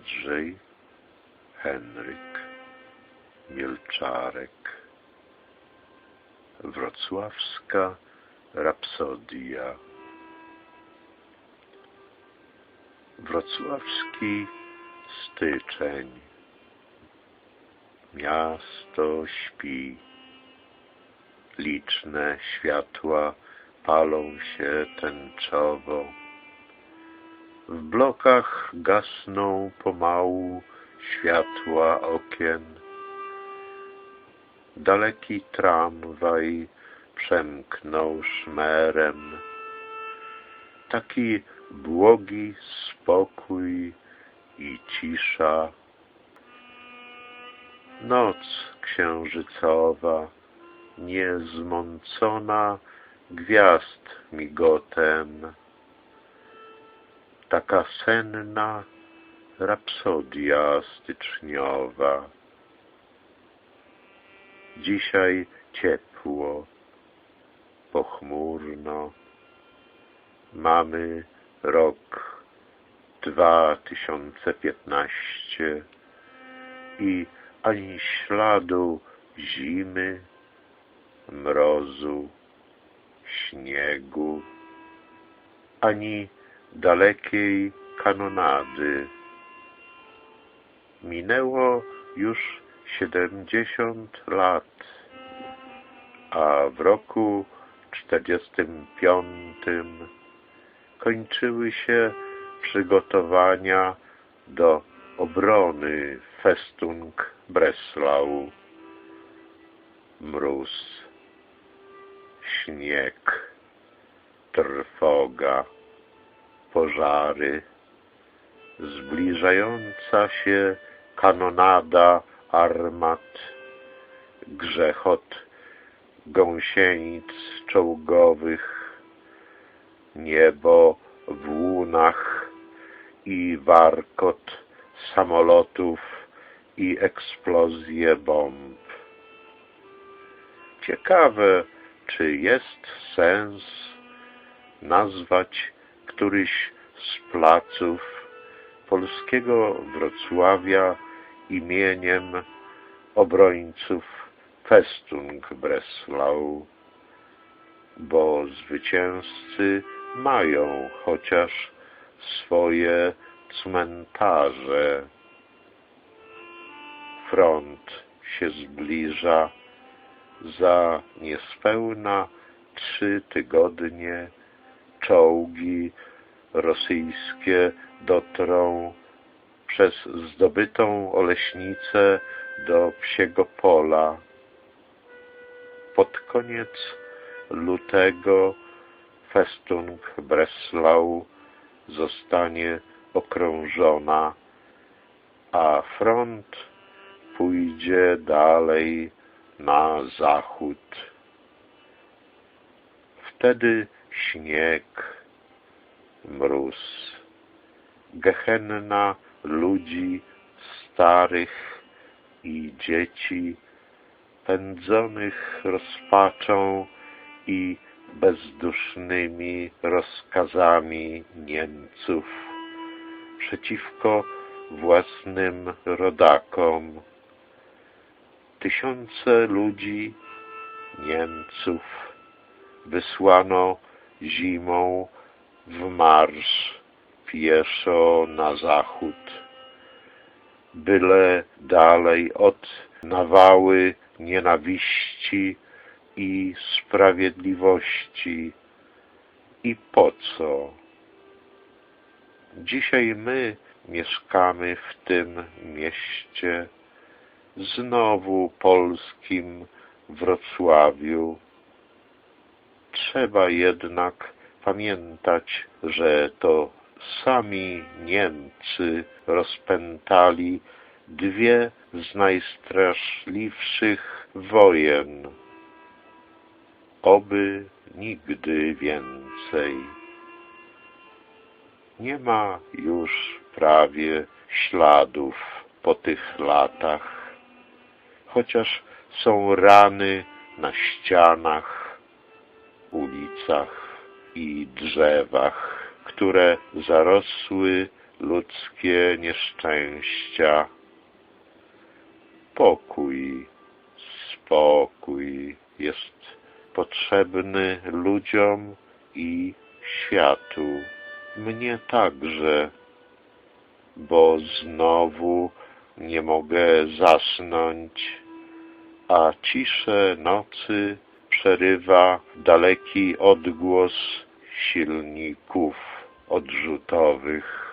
Andrzej Henryk Mielczarek Wrocławska Rapsodia. Wrocławski styczeń. Miasto śpi. Liczne światła palą się tęczowo w blokach gasną pomału światła okien. Daleki tramwaj przemknął szmerem. Taki błogi spokój i cisza. Noc księżycowa, niezmącona gwiazd migotem taka senna rapsodia styczniowa. Dzisiaj ciepło, pochmurno. Mamy rok 2015 i ani śladu zimy, mrozu, śniegu, ani dalekiej kanonady. Minęło już siedemdziesiąt lat, a w roku czterdziestym piątym kończyły się przygotowania do obrony Festung Breslau. Mróz, śnieg, trwoga pożary, zbliżająca się kanonada armat, grzechot gąsienic czołgowych, niebo w łunach i warkot samolotów i eksplozje bomb. Ciekawe, czy jest sens nazwać któryś z placów polskiego Wrocławia imieniem obrońców Festung Breslau, bo zwycięzcy mają chociaż swoje cmentarze. Front się zbliża za niespełna trzy tygodnie czołgi rosyjskie dotrą przez zdobytą Oleśnicę do Psiego Pola. Pod koniec lutego Festung Breslau zostanie okrążona, a front pójdzie dalej na zachód. Wtedy śnieg, mróz, gehenna ludzi starych i dzieci, pędzonych rozpaczą i bezdusznymi rozkazami Niemców przeciwko własnym rodakom. Tysiące ludzi, Niemców, wysłano zimą w marsz pieszo na zachód, byle dalej od nawały nienawiści i sprawiedliwości. I po co? Dzisiaj my mieszkamy w tym mieście, znowu polskim Wrocławiu. Trzeba jednak pamiętać, że to sami Niemcy rozpętali dwie z najstraszliwszych wojen. Oby nigdy więcej. Nie ma już prawie śladów po tych latach, chociaż są rany na ścianach, ulicach i drzewach, które zarosły ludzkie nieszczęścia. Pokój, spokój jest potrzebny ludziom i światu. Mnie także, bo znowu nie mogę zasnąć, a ciszę nocy przerywa daleki odgłos silników odrzutowych.